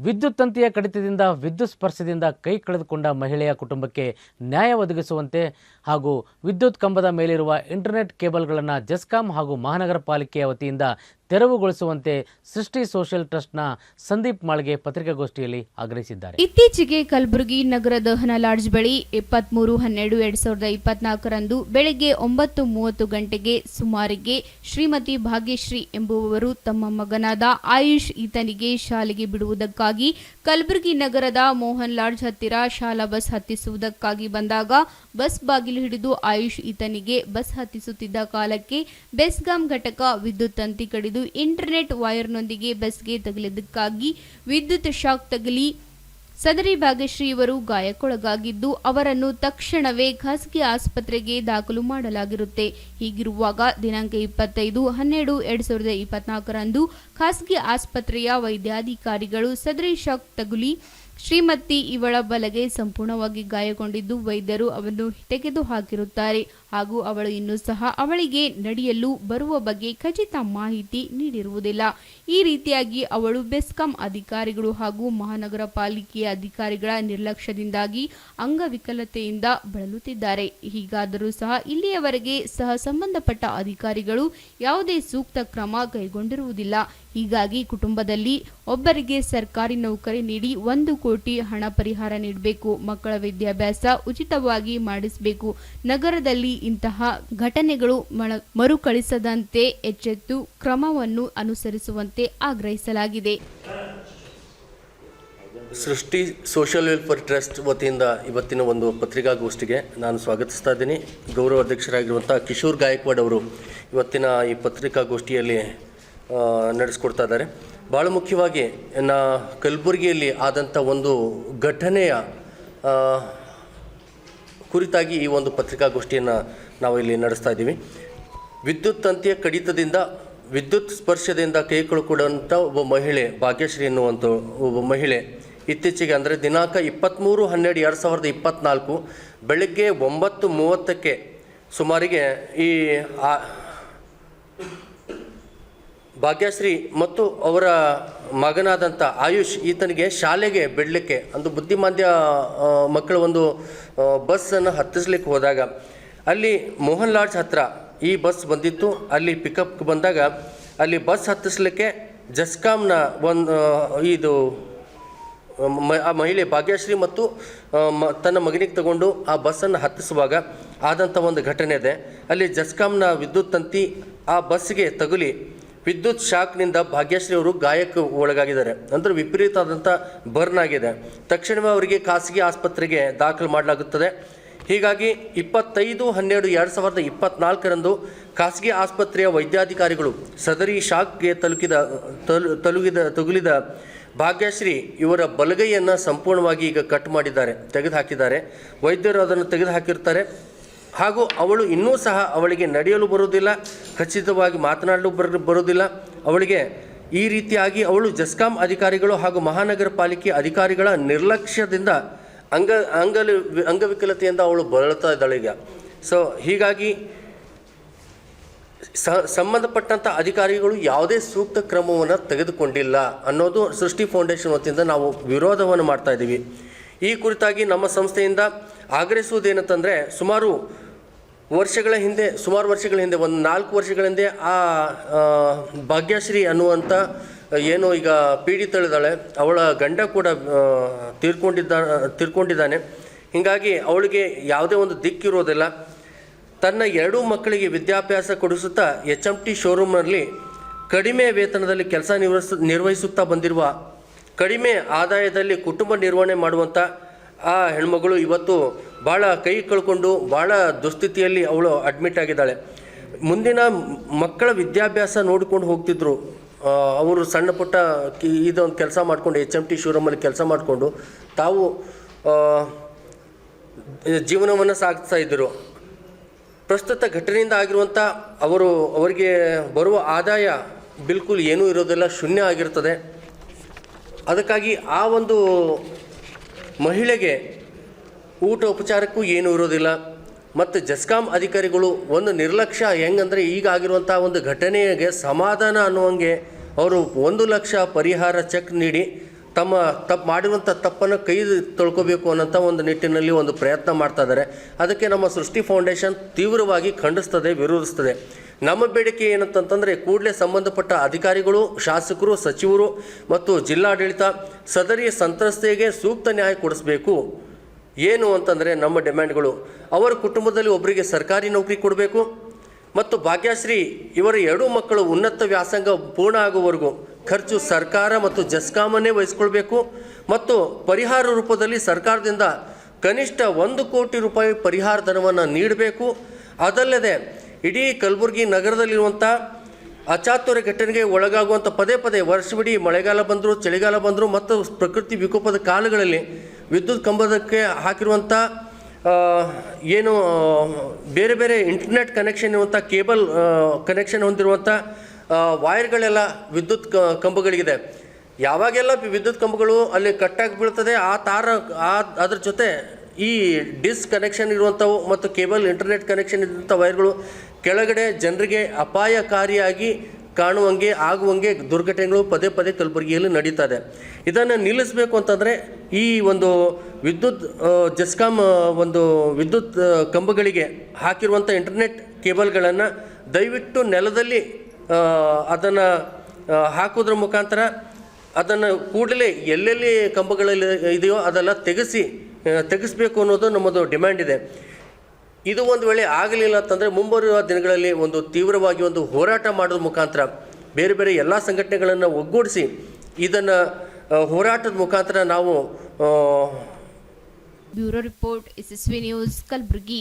ವಿದ್ಯುತ್ ತಂತಿಯ ಕಡಿತದಿಂದ ವಿದ್ಯುತ್ ಸ್ಪರ್ಶದಿಂದ ಕೈ ಕಳೆದುಕೊಂಡ ಮಹಿಳೆಯ ಕುಟುಂಬಕ್ಕೆ ನ್ಯಾಯ ಒದಗಿಸುವಂತೆ ಹಾಗೂ ವಿದ್ಯುತ್ ಕಂಬದ ಮೇಲಿರುವ ಇಂಟರ್ನೆಟ್ ಕೇಬಲ್ಗಳನ್ನು ಜೆಸ್ಕಾಂ ಹಾಗೂ ಮಹಾನಗರ ಪಾಲಿಕೆಯ ವತಿಯಿಂದ ತೆರವುಗೊಳಿಸುವಂತೆ ಸೃಷ್ಟಿ ಸೋಷಿಯಲ್ ಟ್ರಸ್ಟ್ನ ಸಂದೀಪ್ ಮಾಳ್ಗೆ ಪತ್ರಿಕಾಗೋಷ್ಠಿಯಲ್ಲಿ ಆಗ್ರಹಿಸಿದ್ದಾರೆ. ಇತ್ತೀಚೆಗೆ ಕಲಬುರಗಿ ನಗರದ ಹನ ಲಾಡ್ಜ್ ಬಳಿ ಇಪ್ಪತ್ಮೂರು ಹನ್ನೆರಡು, ಎರಡ್ ಸಾವಿರದ ಇಪ್ಪತ್ನಾಲ್ಕರಂದು ಬೆಳಗ್ಗೆ ಒಂಬತ್ತು ಮೂವತ್ತು ಗಂಟೆಗೆ ಸುಮಾರಿಗೆ ಶ್ರೀಮತಿ ಭಾಗ್ಯಶ್ರೀ ಎಂಬುವವರು ತಮ್ಮ ಮಗನಾದ ಆಯುಷ್ ಈತನಿಗೆ ಶಾಲೆಗೆ ಬಿಡುವುದಕ್ಕಾಗಿ ಕಲಬುರಗಿ ನಗರದ ಮೋಹನ್ ಲಾಡ್ಜ್ ಹತ್ತಿರ ಶಾಲಾ ಬಸ್ ಹತ್ತಿಸುವುದಕ್ಕಾಗಿ ಬಂದಾಗ ಬಸ್ ಬಾಗಿಲು ಹಿಡಿದು ಆಯುಷ್ ಈತನಿಗೆ ಬಸ್ ಹತ್ತಿಸುತ್ತಿದ್ದ ಕಾಲಕ್ಕೆ ಬೆಸ್ಗಾಂ ಘಟಕ ವಿದ್ಯುತ್ ತಂತಿ ಕಡಿದು ಇಂಟರ್ನೆಟ್ ವೈರ್ನೊಂದಿಗೆ ಬಸ್ಗೆ ತಗುಲಿದ್ದಕ್ಕಾಗಿ ವಿದ್ಯುತ್ ಶಾಕ್ ತಗುಲಿ ಸದರಿ ಭಾಗ್ಯಶ್ರೀ ಇವರು ಗಾಯಕ್ಕೊಳಗಾಗಿದ್ದು, ಅವರನ್ನು ತಕ್ಷಣವೇ ಖಾಸಗಿ ಆಸ್ಪತ್ರೆಗೆ ದಾಖಲು ಮಾಡಲಾಗಿರುತ್ತೆ. ಹೀಗಿರುವಾಗ ದಿನಾಂಕ ಇಪ್ಪತ್ತೈದು, ಹನ್ನೆರಡು, ಎರಡ್ ಸಾವಿರದ ಇಪ್ಪತ್ನಾಲ್ಕರಂದು ಖಾಸಗಿ ಆಸ್ಪತ್ರೆಯ ವೈದ್ಯಾಧಿಕಾರಿಗಳು ಸದರಿ ಶಾಕ್ ತಗುಲಿ ಶ್ರೀಮತಿ ಇವಳ ಬಲಗೆ ಸಂಪೂರ್ಣವಾಗಿ ಗಾಯಗೊಂಡಿದ್ದು ವೈದ್ಯರು ಅವನ್ನು ತೆಗೆದು ಹಾಕಿರುತ್ತಾರೆ ಹಾಗೂ ಅವಳು ಇನ್ನೂ ಸಹ ಅವಳಿಗೆ ನಡೆಯಲು ಬರುವ ಬಗ್ಗೆ ಖಚಿತ ಮಾಹಿತಿ ನೀಡಿರುವುದಿಲ್ಲ. ಈ ರೀತಿಯಾಗಿ ಅವಳು ಬೆಸ್ಕಾಂ ಅಧಿಕಾರಿಗಳು ಹಾಗೂ ಮಹಾನಗರ ಪಾಲಿಕೆಯ ಅಧಿಕಾರಿಗಳ ನಿರ್ಲಕ್ಷ್ಯದಿಂದಾಗಿ ಅಂಗವಿಕಲತೆಯಿಂದ ಬಳಲುತ್ತಿದ್ದಾರೆ. ಹೀಗಾದರೂ ಸಹ ಇಲ್ಲಿಯವರೆಗೆ ಸಹ ಸಂಬಂಧಪಟ್ಟ ಅಧಿಕಾರಿಗಳು ಯಾವುದೇ ಸೂಕ್ತ ಕ್ರಮ ಕೈಗೊಂಡಿರುವುದಿಲ್ಲ. ಹೀಗಾಗಿ ಕುಟುಂಬದಲ್ಲಿ ಒಬ್ಬರಿಗೆ ಸರ್ಕಾರಿ ನೌಕರಿ ನೀಡಿ ಒಂದು ಕೋಟಿ ಹಣ ಪರಿಹಾರ ನೀಡಬೇಕು. ಮಕ್ಕಳ ವಿದ್ಯಾಭ್ಯಾಸ ಉಚಿತವಾಗಿ ಮಾಡಿಸಬೇಕು. ನಗರದಲ್ಲಿ ಇಂತಹ ಘಟನೆಗಳು ಮರುಕಳಿಸದಂತೆ ಎಚ್ಚೆತ್ತು ಕ್ರಮವನ್ನು ಅನುಸರಿಸುವಂತೆ ಆಗ್ರಹಿಸಲಾಗಿದೆ. ಸೃಷ್ಟಿ ಸೋಷಿಯಲ್ ವೆಲ್ಫೇರ್ ಟ್ರಸ್ಟ್ ವತಿಯಿಂದ ಇವತ್ತಿನ ಒಂದು ಪತ್ರಿಕಾಗೋಷ್ಠಿಗೆ ನಾನು ಸ್ವಾಗತಿಸ್ತಾ ಇದ್ದೀನಿ. ಗೌರವ ಅಧ್ಯಕ್ಷರಾಗಿರುವಂಥ ಕಿಶೋರ್ ಗಾಯಕ್ವಾಡ್ ಅವರು ಇವತ್ತಿನ ಈ ಪತ್ರಿಕಾಗೋಷ್ಠಿಯಲ್ಲಿ ನಡೆಸ್ಕೊಡ್ತಾ ಇದ್ದಾರೆ. ಭಾಳ ಮುಖ್ಯವಾಗಿ ನಾ ಕಲಬುರಗಿಯಲ್ಲಿ ಆದಂಥ ಒಂದು ಘಟನೆಯ ಕುರಿತಾಗಿ ಈ ಒಂದು ಪತ್ರಿಕಾಗೋಷ್ಠಿಯನ್ನು ನಾವು ಇಲ್ಲಿ ನಡೆಸ್ತಾ ಇದ್ದೀವಿ. ವಿದ್ಯುತ್ ತಂತಿಯ ಕಡಿತದಿಂದ, ವಿದ್ಯುತ್ ಸ್ಪರ್ಶದಿಂದ ಕೈ ಕಳ್ಕೊಡುವಂಥ ಒಬ್ಬ ಮಹಿಳೆ, ಭಾಗ್ಯಶ್ರೀ ಎನ್ನುವಂಥ ಒಬ್ಬ ಮಹಿಳೆ ಇತ್ತೀಚೆಗೆ ಅಂದರೆ ದಿನಾಂಕ ಇಪ್ಪತ್ತ್ಮೂರು ಹನ್ನೆರಡು ಎರಡು ಸಾವಿರದ ಇಪ್ಪತ್ತ್ನಾಲ್ಕು ಬೆಳಗ್ಗೆ ಒಂಬತ್ತು ಮೂವತ್ತಕ್ಕೆ ಸುಮಾರಿಗೆ ಈ ಭಾಗ್ಯಶ್ರೀ ಮತ್ತು ಅವರ ಮಗನಾದಂಥ ಆಯುಷ್ ಈತನಿಗೆ ಶಾಲೆಗೆ ಬಿಡಲಿಕ್ಕೆ ಅಂದು ಬುದ್ಧಿಮಾಂದ್ಯ ಮಕ್ಕಳು ಒಂದು ಬಸ್ಸನ್ನು ಹತ್ತಿಸ್ಲಿಕ್ಕೆ ಹೋದಾಗ, ಅಲ್ಲಿ ಮೋಹನ್ ಲಾಡ್ಜ್ ಹತ್ರ ಈ ಬಸ್ ಬಂದಿತ್ತು. ಅಲ್ಲಿ ಪಿಕಪ್ ಬಂದಾಗ, ಅಲ್ಲಿ ಬಸ್ ಹತ್ತಿಸ್ಲಿಕ್ಕೆ ಜಸ್ಕಾಮ್ನ ಒಂದು ಇದು ಆ ಮಹಿಳೆ ಭಾಗ್ಯಶ್ರೀ ಮತ್ತು ತನ್ನ ಮಗನಿಗೆ ತಗೊಂಡು ಆ ಬಸ್ಸನ್ನು ಹತ್ತಿಸುವಾಗ ಆದಂಥ ಒಂದು ಘಟನೆ ಇದೆ. ಅಲ್ಲಿ ಜಸ್ಕಾಮ್ನ ವಿದ್ಯುತ್ ತಂತಿ ಆ ಬಸ್ಗೆ ತಗುಲಿ ವಿದ್ಯುತ್ ಶಾಕ್ನಿಂದ ಭಾಗ್ಯಶ್ರೀ ಅವರು ಗಾಯಕ್ಕೆ ಒಳಗಾಗಿದ್ದಾರೆ. ಅಂದರೆ ವಿಪರೀತ ಆದಂಥ ಬರ್ನ್ ಆಗಿದೆ. ತಕ್ಷಣವೇ ಅವರಿಗೆ ಖಾಸಗಿ ಆಸ್ಪತ್ರೆಗೆ ದಾಖಲು ಮಾಡಲಾಗುತ್ತದೆ. ಹೀಗಾಗಿ ಇಪ್ಪತ್ತೈದು, ಹನ್ನೆರಡು, ಎರಡು ಸಾವಿರದ ಇಪ್ಪತ್ನಾಲ್ಕರಂದು ಖಾಸಗಿ ಆಸ್ಪತ್ರೆಯ ವೈದ್ಯಾಧಿಕಾರಿಗಳು ಸದರಿ ಶಾಕ್ಗೆ ತಲುಕಿದ, ತಲು, ತಲುಗಿದ, ತಗುಲಿದ ಭಾಗ್ಯಶ್ರೀ ಇವರ ಬಲಗೈಯನ್ನು ಸಂಪೂರ್ಣವಾಗಿ ಈಗ ಕಟ್ ಮಾಡಿದ್ದಾರೆ ತೆಗೆದು ಹಾಕಿದ್ದಾರೆ ವೈದ್ಯರು ಅದನ್ನು ತೆಗೆದು ಹಾಕಿರ್ತಾರೆ ಹಾಗೂ ಅವಳು ಇನ್ನೂ ಸಹ ಅವಳಿಗೆ ನಡೆಯಲು ಬರುವುದಿಲ್ಲ, ಖಚಿತವಾಗಿ ಮಾತನಾಡಲು ಬರ, ಬರುವುದಿಲ್ಲ. ಅವಳಿಗೆ ಈ ರೀತಿಯಾಗಿ ಅವಳು ಜಸ್ಕಾಂ ಅಧಿಕಾರಿಗಳು ಹಾಗೂ ಮಹಾನಗರ ಪಾಲಿಕೆ ಅಧಿಕಾರಿಗಳ ನಿರ್ಲಕ್ಷ್ಯದಿಂದ ಅಂಗ, ಅಂಗಲಿ, ಅಂಗವಿಕಲತೆಯಿಂದ ಅವಳು ಬಳಲ್ತಾ ಇದ್ದಾಳೆ ಈಗ. ಸೊ ಹೀಗಾಗಿ ಸ ಸಂಬಂಧಪಟ್ಟಂಥ ಅಧಿಕಾರಿಗಳು ಯಾವುದೇ ಸೂಕ್ತ ಕ್ರಮವನ್ನು ತೆಗೆದುಕೊಂಡಿಲ್ಲ ಅನ್ನೋದು ಸೃಷ್ಟಿ ಫೌಂಡೇಶನ್ ವತಿಯಿಂದ ನಾವು ವಿರೋಧವನ್ನು ಮಾಡ್ತಾ ಇದ್ದೀವಿ. ಈ ಕುರಿತಾಗಿ ನಮ್ಮ ಸಂಸ್ಥೆಯಿಂದ ಆಗ್ರಹಿಸುವುದೇನಂತಂದರೆ ಸುಮಾರು ವರ್ಷಗಳ ಹಿಂದೆ, ಸುಮಾರು ವರ್ಷಗಳ ಹಿಂದೆ, ಒಂದು ನಾಲ್ಕು ವರ್ಷಗಳ ಹಿಂದೆ ಆ ಭಾಗ್ಯಶ್ರೀ ಅನ್ನುವಂಥ ಏನು ಈಗ ಪೀಡಿತಳಿದಾಳೆ ಅವಳ ಗಂಡ ಕೂಡ ತೀರ್ಕೊಂಡಿದ್ದ, ತೀರ್ಕೊಂಡಿದ್ದಾನೆ. ಹೀಗಾಗಿ ಅವಳಿಗೆ ಯಾವುದೇ ಒಂದು ದಿಕ್ಕಿರೋದಿಲ್ಲ. ತನ್ನ ಎರಡೂ ಮಕ್ಕಳಿಗೆ ವಿದ್ಯಾಭ್ಯಾಸ ಕೊಡಿಸುತ್ತಾ ಎಚ್ ಎಂ ಟಿ ಶೋರೂಮ್ನಲ್ಲಿ ಕಡಿಮೆ ವೇತನದಲ್ಲಿ ಕೆಲಸ ನಿರ್ವಹಿಸ, ನಿರ್ವಹಿಸುತ್ತಾ ಬಂದಿರುವ ಕಡಿಮೆ ಆದಾಯದಲ್ಲಿ ಕುಟುಂಬ ನಿರ್ವಹಣೆ ಮಾಡುವಂಥ ಆ ಹೆಣ್ಮಗಳು ಇವತ್ತು ಭಾಳ ಕೈ ಕಳ್ಕೊಂಡು ಭಾಳ ದುಸ್ಥಿತಿಯಲ್ಲಿ ಅವಳು ಅಡ್ಮಿಟ್ ಆಗಿದ್ದಾಳೆ. ಮುಂದಿನ ಮಕ್ಕಳ ವಿದ್ಯಾಭ್ಯಾಸ ನೋಡಿಕೊಂಡು ಹೋಗ್ತಿದ್ರು. ಅವರು ಸಣ್ಣ ಪುಟ್ಟ ಇದೊಂದು ಕೆಲಸ ಮಾಡಿಕೊಂಡು ಎಚ್ ಎಂ ಟಿ ಶಿವರಾಮಲ್ಲಿ ಕೆಲಸ ಮಾಡಿಕೊಂಡು ತಾವು ಜೀವನವನ್ನು ಸಾಗಿಸ್ತಾ ಇದ್ದರು. ಪ್ರಸ್ತುತ ಘಟನೆಯಿಂದ ಆಗಿರುವಂಥ ಅವರು, ಅವರಿಗೆ ಬರುವ ಆದಾಯ ಬಿಲ್ಕುಲ್ ಏನೂ ಇರೋದಿಲ್ಲ, ಶೂನ್ಯ ಆಗಿರ್ತದೆ. ಅದಕ್ಕಾಗಿ ಆ ಒಂದು ಮಹಿಳೆಗೆ ಊಟ ಉಪಚಾರಕ್ಕೂ ಏನೂ ಇರೋದಿಲ್ಲ. ಮತ್ತು ಜಸ್ಕಾಂ ಅಧಿಕಾರಿಗಳು ಒಂದು ನಿರ್ಲಕ್ಷ್ಯ ಹೆಂಗಂದರೆ ಈಗ ಆಗಿರುವಂಥ ಒಂದು ಘಟನೆಗೆ ಸಮಾಧಾನ ಅನ್ನುವಂಗೆ ಅವರು ಒಂದು ಲಕ್ಷ ಪರಿಹಾರ ಚೆಕ್ ನೀಡಿ ತಮ್ಮ ತಪ್ಪು ಮಾಡಿರುವಂಥ ತಪ್ಪನ್ನು ಕೈ ತೊಳ್ಕೋಬೇಕು ಅನ್ನೋಂಥ ಒಂದು ನಿಟ್ಟಿನಲ್ಲಿ ಒಂದು ಪ್ರಯತ್ನ ಮಾಡ್ತಾ ಇದ್ದಾರೆ. ಅದಕ್ಕೆ ನಮ್ಮ ಸೃಷ್ಟಿ ಫೌಂಡೇಶನ್ ತೀವ್ರವಾಗಿ ಖಂಡಿಸ್ತದೆ, ವಿರೋಧಿಸ್ತದೆ. ನಮ್ಮ ಬೇಡಿಕೆ ಏನಂತಂತಂದರೆ ಕೂಡಲೇ ಸಂಬಂಧಪಟ್ಟ ಅಧಿಕಾರಿಗಳು, ಶಾಸಕರು, ಸಚಿವರು ಮತ್ತು ಜಿಲ್ಲಾಡಳಿತ ಸದರಿ ಸಂತ್ರಸ್ತೆಗೆ ಸೂಕ್ತ ನ್ಯಾಯ ಕೊಡಿಸಬೇಕು. ಏನು ಅಂತಂದರೆ ನಮ್ಮ ಡಿಮ್ಯಾಂಡ್ಗಳು. ಅವರ ಕುಟುಂಬದಲ್ಲಿ ಒಬ್ಬರಿಗೆ ಸರ್ಕಾರಿ ನೌಕರಿ ಕೊಡಬೇಕು ಮತ್ತು ಭಾಗ್ಯಶ್ರೀ ಇವರ ಎರಡೂ ಮಕ್ಕಳು ಉನ್ನತ ವ್ಯಾಸಂಗ ಪೂರ್ಣ ಆಗುವವರೆಗೂ ಖರ್ಚು ಸರ್ಕಾರ ಮತ್ತು ಜಸ್ಕಾಮನ್ನೇ ವಹಿಸ್ಕೊಳ್ಬೇಕು ಮತ್ತು ಪರಿಹಾರ ರೂಪದಲ್ಲಿ ಸರ್ಕಾರದಿಂದ ಕನಿಷ್ಠ ಒಂದು ಕೋಟಿ ರೂಪಾಯಿ ಪರಿಹಾರ ಧನವನ್ನು ನೀಡಬೇಕು. ಅದಲ್ಲದೆ ಇಡೀ ಕಲಬುರಗಿ ನಗರದಲ್ಲಿರುವಂಥ ಅಚಾತುರ್ಯ ಘಟನೆಗೆ ಒಳಗಾಗುವಂಥ ಪದೇ ಪದೇ ವರ್ಷವಿಡೀ ಮಳೆಗಾಲ ಬಂದರು, ಚಳಿಗಾಲ ಬಂದರು ಮತ್ತು ಪ್ರಕೃತಿ ವಿಕೋಪದ ಕಾಲಗಳಲ್ಲಿ ವಿದ್ಯುತ್ ಕಂಬದಕ್ಕೆ ಹಾಕಿರುವಂಥ ಏನು ಬೇರೆ ಬೇರೆ ಇಂಟರ್ನೆಟ್ ಕನೆಕ್ಷನ್ ಇರುವಂಥ ಕೇಬಲ್ ಕನೆಕ್ಷನ್ ಹೊಂದಿರುವಂಥ ವೈರ್ಗಳೆಲ್ಲ ವಿದ್ಯುತ್ ಕಂಬಗಳಿಗಿದೆ. ಯಾವಾಗೆಲ್ಲ ವಿದ್ಯುತ್ ಕಂಬಗಳು ಅಲ್ಲಿ ಕಟ್ಟಾಗಿ ಬೀಳ್ತದೆ, ಆ ತಾರ ಅದ್ರ ಜೊತೆ ಈ ಡಿಸ್ ಕನೆಕ್ಷನ್ ಇರುವಂಥವು ಮತ್ತು ಕೇಬಲ್ ಇಂಟರ್ನೆಟ್ ಕನೆಕ್ಷನ್ ಇರುವಂಥ ವೈರ್ಗಳು ಕೆಳಗಡೆ ಜನರಿಗೆ ಅಪಾಯಕಾರಿಯಾಗಿ ಕಾಣುವಂಗೆ, ಆಗುವಂಗೆ ದುರ್ಘಟನೆಗಳು ಪದೇ ಪದೇ ಕಲಬುರಗಿಯಲ್ಲಿ ನಡೀತಾ ಇದೆ ಇದನ್ನು ನಿಲ್ಲಿಸಬೇಕು ಅಂತಂದರೆ ಈ ಒಂದು ವಿದ್ಯುತ್ ಜೆಸ್ಕಾಮ್ ಜೆಸ್ಕಾಂ ಒಂದು ವಿದ್ಯುತ್ ಕಂಬಗಳಿಗೆ ಹಾಕಿರುವಂಥ ಇಂಟರ್ನೆಟ್ ಕೇಬಲ್ಗಳನ್ನು ದಯವಿಟ್ಟು ನೆಲದಲ್ಲಿ ಅದನ್ನು ಹಾಕೋದ್ರ ಮುಖಾಂತರ ಅದನ್ನು ಕೂಡಲೇ ಎಲ್ಲೆಲ್ಲಿ ಕಂಬಗಳಲ್ಲಿ ಇದೆಯೋ ಅದೆಲ್ಲ ತೆಗೆಸಿ ತೆಗೆಸಬೇಕು ಅನ್ನೋದು ನಮ್ಮದು ಡಿಮ್ಯಾಂಡ್ ಇದೆ. ಇದು ಒಂದು ವೇಳೆ ಆಗಲಿಲ್ಲ ಅಂತಂದರೆ ಮುಂಬರುವ ದಿನಗಳಲ್ಲಿ ಒಂದು ತೀವ್ರವಾಗಿ ಒಂದು ಹೋರಾಟ ಮಾಡೋದ್ರ ಮುಖಾಂತರ ಬೇರೆ ಬೇರೆ ಎಲ್ಲ ಸಂಘಟನೆಗಳನ್ನು ಒಗ್ಗೂಡಿಸಿ ಇದನ್ನು ಹೋರಾಟದ ಮುಖಾಂತರ ನಾವು bureau report, SSV news, Kalaburagi.